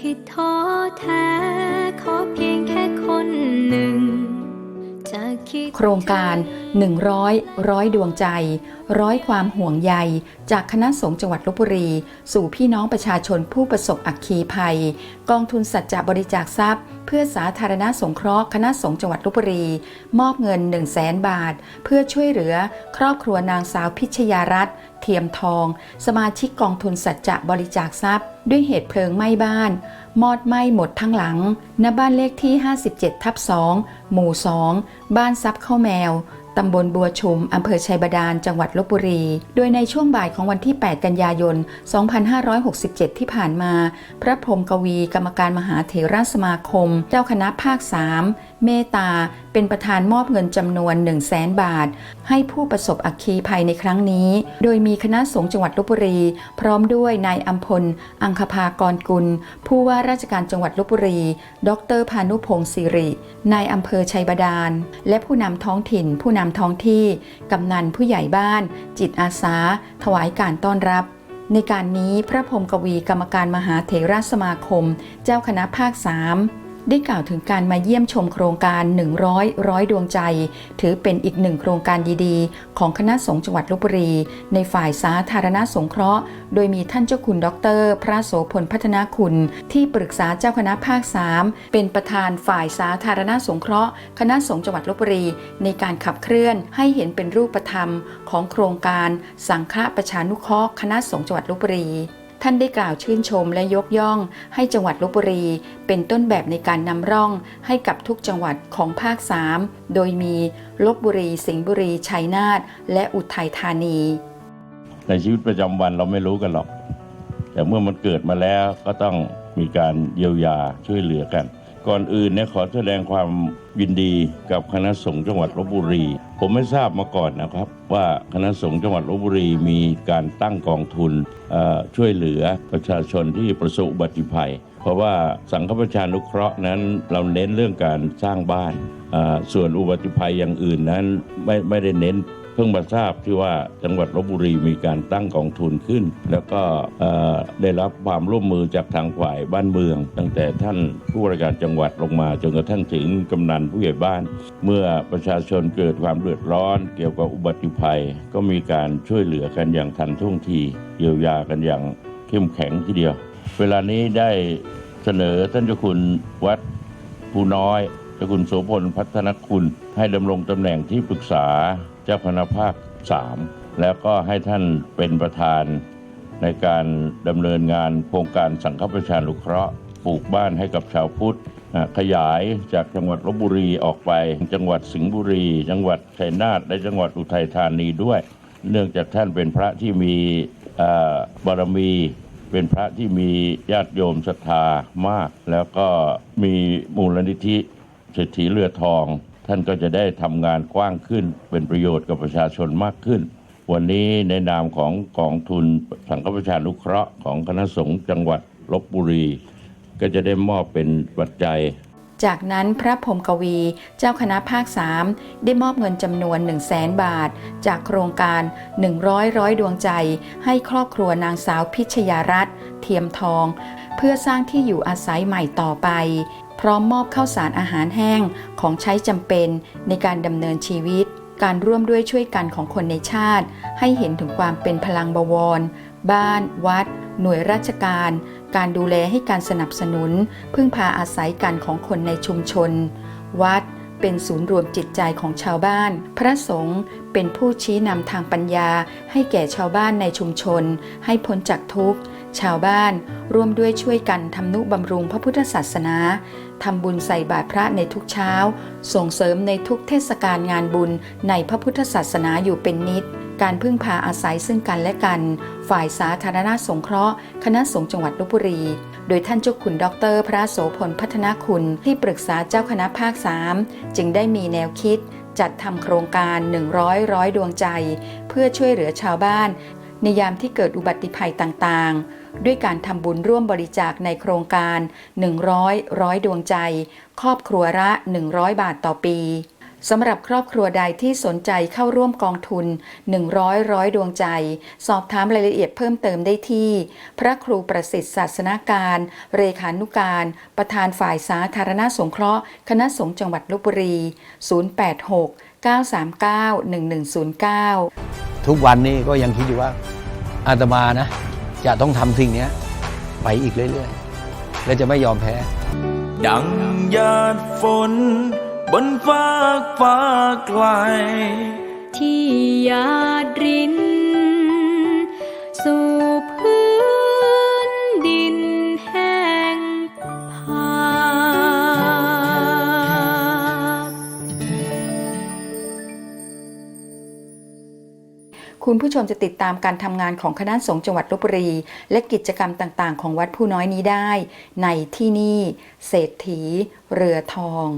ที่ท้อแท้ขอเพียงแค่คนหนึ่งโครงการ 100ร้อยดวงใจ ร้อยความห่วงใย จากคณะสงฆ์จังหวัดลบบุรี สู่พี่น้องประชาชนผู้ประสบอัคคีภัย กองทุนสัจจะบริจาคทรัพย์ เพื่อสาธารณสงเคราะห์คณะสงฆ์จังหวัดลบบุรี มอบเงิน 1 0 0 0 0แสนบาท เพื่อช่วยเหลือ ครอบครัวนางสาวพิชยารัตน์เทียมทอง สมาชิกกองทุนสัจจะบริจาคทรัพย์ ด้วยเหตุเพลิงไหม้บ้าน มอดไหม้หมดทั้งหลัง ณ บ้านเลขที่ 57 ทับ 2 หมู่ 2 บ้านซับข้าวแมว ตำบลบัวชุม อำเภอชัยบาดาล จังหวัดลบบุรี โดยในช่วงบ่ายของวันที่ 8 กันยายน 2567 ที่ผ่านมา พระพรหมกวี กรรมการมหาเถรสมาคม เจ้าคณะภาค 3 เมตตาเป็นประธานมอบเงินจำนวน 1 0 0 0 0แสนบาท ให้ผู้ประสบอัคคีภัยในครั้งนี้ โดยมีคณะสงฆ์จังหวัดลบบุรี พร้อมด้วยนายอัมพล อังคภากรกุล ผู้ว่าราชการจังหวัดลบบุรี ดรพานุพงศ์สิริ นายอำเภอชัยบาดาล และผู้นำท้องถิ่น ผู้นำท้องที่ กำนันผู้ใหญ่บ้าน จิตอาสา ถวายการต้อนรับในการนี้พระพรหมกวีกรรมการมหาเถรสมาคม เจ้าคณะภาค3 ได้กล่าวถึงการมาเยี่ยมชมโครงการ 100 ร้อยดวงใจ ถือเป็นอีกหนึ่งโครงการดีๆ ของคณะสงฆ์จังหวัดลบบุรี ในฝ่ายสาธารณสงเคราะห์ โดยมีท่านเจ้าคุณดร พระโสพลพัฒนาคุณ ที่ปรึกษาเจ้าคณะภาค 3 เป็นประธานฝ่ายสาธารณสงเคราะห์ คณะสงฆ์จังหวัดลบบุรี ในการขับเคลื่อนให้เห็นเป็นรูปธรรมของโครงการสังฆประชานุเคราะห์คณะสงฆ์จังหวัดลบบุรี ท่านได้กล่าวชื่นชมและยกย่อง ให้จังหวัดลบบุรี เป็นต้นแบบในการนำร่องให้กับทุกจังหวัดของภาค 3 โดยมีลบบุรี สิงห์บุรี ชัยนาท และอุทัยธานี ในชีวิตประจำวันเราไม่รู้กันหรอก แต่เมื่อมันเกิดมาแล้วก็ต้องมีการเยียวยาช่วยเหลือกัน ก่อนอื่นเนี่ยขอแสดงความยินดีกับคณะสงฆ์จังหวัดลบบุรี ผมไม่ทราบมาก่อนนะครับ ว่าคณะสงฆ์จังหวัดลบบุรีมีการตั้งกองทุนช่วยเหลือประชาชนที่ประสบอุบัติภัย เพราะว่าสังฆประชานุเคราะห์นั้นเราเน้นเรื่องการสร้างบ้าน ส่วนอุบัติภัยอย่างอื่นนั้นไม่ไม่ได้เน้น พิ่งมาทราบที่ว่าจังหวัดลบบุรีมีการตั้งกองทุนขึ้น แล้วก็ได้รับความร่วมมือจากทางฝ่ายบ้านเมือง ตั้งแต่ท่านผู้ว่าการจังหวัดลงมาจนกระทั่งถึงกำนันผู้ใหญ่บ้าน เมื่อประชาชนเกิดความเดือดร้อน เกี่ยวกับอุบัติภัย ก็มีการช่วยเหลือกันอย่างทันท่วงทีเยียวยากันอย่างเข้มแข็งทีเดียว เวลานี้ได้เสนอท่านเจ้าคุณวัดผู้น้อยเจ้าคุณโสพลพัฒนคุณ ให้ดำรงตำแหน่งที่ปรึกษา จ้าคณะภาค3แล้วก็ให้ท่านเป็นประธานในการดำเนินงานโครงการสังฆประชานุเคราะห์ปลูกบ้านให้กับชาวพุทธขยายจากจังหวัดลบบุรีออกไป จังหวัดสิงห์บุรี จังหวัดชัยนาทและจังหวัดอุทัยธานีด้วย เนื่องจากท่านเป็นพระที่มีบารมีเป็นพระที่มีญาติโยมศรัทธามาก แล้วก็มีมูลนิธิเศรษฐีเรือทอง ท่านก็จะได้ทำงานกว้างขึ้น เป็นประโยชน์กับประชาชนมากขึ้น วันนี้ในนามของกองทุนสังคประชานุเคราะห์ของคณะสงฆ์จังหวัดลบบุรี ก็จะได้มอบเป็นปัจจัย จากนั้นพระพรหมกวี เจ้าคณะภาค3ได้มอบเงินจำนวน 1 0 0 0 0แสนบาท จากโครงการ 100 ร้อยดวงใจ ให้ครอบครัวนางสาวพิชยารัตน์เทียมทอง เพื่อสร้างที่อยู่อาศัยใหม่ต่อไป พร้อมมอบข้าวสารอาหารแห้งของใช้จำเป็นในการดำเนินชีวิต การร่วมด้วยช่วยกันของคนในชาติ ให้เห็นถึงความเป็นพลังบวร บ้าน วัด หน่วยราชการ การดูแลให้การสนับสนุน พึ่งพาอาศัยกันของคนในชุมชน วัดเป็นศูนย์รวมจิตใจของชาวบ้าน พระสงฆ์เป็นผู้ชี้นำทางปัญญา ให้แก่ชาวบ้านในชุมชน ให้พ้นจากทุกข์ ชาวบ้านร่วมด้วยช่วยกันทำนุบำรุงพระพุทธศาสนาทำบุญใส่บาตรพระในทุกเช้า ส่งเสริมในทุกเทศกาลงานบุญในพระพุทธศาสนาอยู่เป็นนิด การพึ่งพาอาศัยซึ่งกันและกัน ฝ่ายสาธารณสงเคราะห์ คณะสงฆ์จังหวัดลบบุรี โดยท่านเจ้าคุณดร พระโสพลพัฒนาคุณที่ปรึกษาเจ้าคณะภาค 3 จึงได้มีแนวคิด จัดทำโครงการ 100 ร้อยดวงใจ เพื่อช่วยเหลือชาวบ้าน ในยามที่เกิดอุบัติภัยต่างๆ ด้วยการทำบุญร่วมบริจาคในโครงการ 100 ร้อยดวงใจ ครอบครัวละ 100 บาทต่อปี สำหรับครอบครัวใดที่สนใจเข้าร่วมกองทุน 100 ร้อยดวงใจ สอบถามรายละเอียดเพิ่มเติมได้ที่ พระครูประสิทธิ์ศาสนาการ เรขานุการ ประธานฝ่ายสาธารณสงเคราะห์ คณะสงฆ์จังหวัดลบบุรี 086 939-1109 ทุกวันนี้ก็ยังคิดอยู่ว่าอาตมานะ จะต้องทำสิ่งนี้ไปอีกเรื่อย ๆ และจะไม่ยอมแพ้ ดังหยาดฝน บนฟากฟ้าไกล ที่หยาดริน สู่พื้นดินแห้งผากคุณผู้ชมจะติดตามการทำงานของคณะสงฆ์จังหวัดลบบุรี และกิจกรรมต่างๆ ของวัดผู้น้อยนี้ได้ ในที่นี่ เศรษฐี เรือทอง